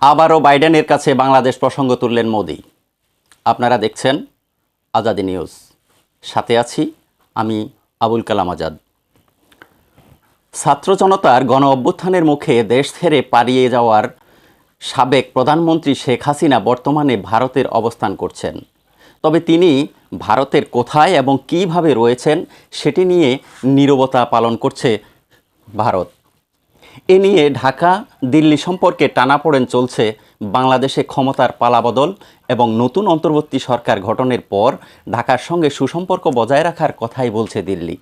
আবারও বাইডেনের কাছে বাংলাদেশ প্রসঙ্গ তুললেন মোদি। আপনারা দেখছেন আজাদি নিউজ। সাথে আছি আমি আবুল কালাম আজাদ। ছাত্র জনতার গণ অভ্যুত্থানের মুখে দেশ ছেড়ে পালিয়ে যাওয়ার সাবেক প্রধানমন্ত্রী শেখ হাসিনা বর্তমানে ভারতের অবস্থান করছেন। তবে তিনি ভারতের কোথায় এবং কীভাবে রয়েছেন সেটি নিয়ে নীরবতা পালন করছে ভারত। এ নিয়ে ঢাকা, দিল্লি সম্পর্কে টানাপোড়েন চলছে বাংলাদেশে ক্ষমতার পালাবদল এবং নতুন অন্তর্বর্তী সরকার গঠনের পর ঢাকার সঙ্গে সুসম্পর্ক বজায় রাখার কথাই বলছে দিল্লি।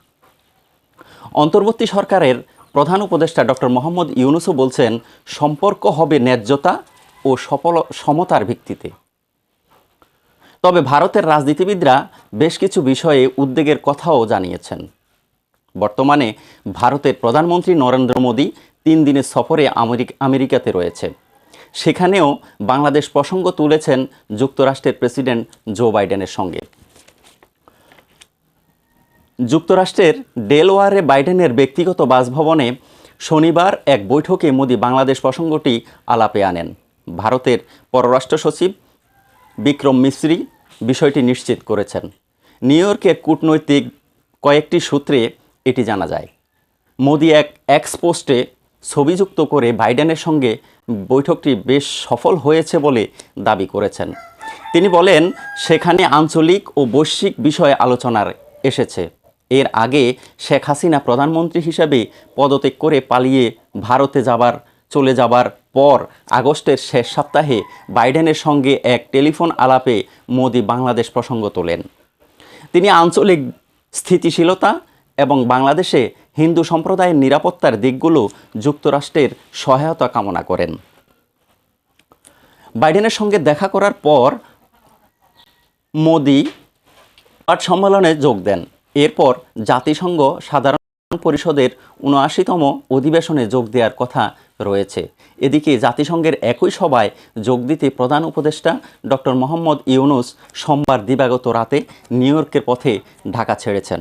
অন্তর্বর্তী সরকারের প্রধান উপদেষ্টা ডক্টর মোহাম্মদ ইউনুসও বলছেন, সম্পর্ক হবে ন্যায্যতা ও সফল সমতার ভিত্তিতে। তবে ভারতের রাজনীতিবিদরা বেশ কিছু বিষয়ে উদ্বেগের কথাও জানিয়েছেন। বর্তমানে ভারতের প্রধানমন্ত্রী নরেন্দ্র মোদী তিন দিনের সফরে আমেরিক, আমেরিকাতে রয়েছে। সেখানেও বাংলাদেশ প্রসঙ্গ তুলেছেন যুক্তরাষ্ট্রের প্রেসিডেন্ট জো বাইডেনের সঙ্গে। যুক্তরাষ্ট্রের ডেলওয়ারে বাইডেনের ব্যক্তিগত বাসভবনে শনিবার এক বৈঠকে মোদি বাংলাদেশ প্রসঙ্গটি আলাপে আনেন। ভারতের পররাষ্ট্র সচিব বিক্রম মিশ্রি বিষয়টি নিশ্চিত করেছেন। নিউ ইয়র্কের কূটনৈতিক কয়েকটি সূত্রে এটি জানা যায়। মোদি এক এক্স পোস্টে ছবিযুক্ত করে বাইডেনের সঙ্গে বৈঠকটি বেশ সফল হয়েছে বলে দাবি করেছেন। তিনি বলেন, সেখানে আঞ্চলিক ও বৈশ্বিক বিষয়ে আলোচনার এসেছে। এর আগে শেখ হাসিনা প্রধানমন্ত্রী হিসেবে পদত্যাগ করে পালিয়ে ভারতে যাবার, চলে যাবার পর আগস্টের শেষ সপ্তাহে বাইডেনের সঙ্গে এক টেলিফোন আলাপে মোদি বাংলাদেশ প্রসঙ্গ তোলেন। তিনি আঞ্চলিক স্থিতিশীলতা এবং বাংলাদেশে হিন্দু সম্প্রদায়ের নিরাপত্তার দিকগুলো যুক্তরাষ্ট্রের সহায়তা কামনা করেন। বাইডেনের সঙ্গে দেখা করার পর মোদি পাট সম্মেলনে যোগ দেন। এরপর জাতিসংঘ সাধারণ পরিষদের উনআশিতম অধিবেশনে যোগ দেওয়ার কথা রয়েছে। এদিকে জাতিসংঘের একই সভায় যোগ দিতে প্রধান উপদেষ্টা ডক্টর মোহাম্মদ ইউনুস সোমবার দিবাগত রাতে নিউ ইয়র্কের পথে ঢাকা ছেড়েছেন।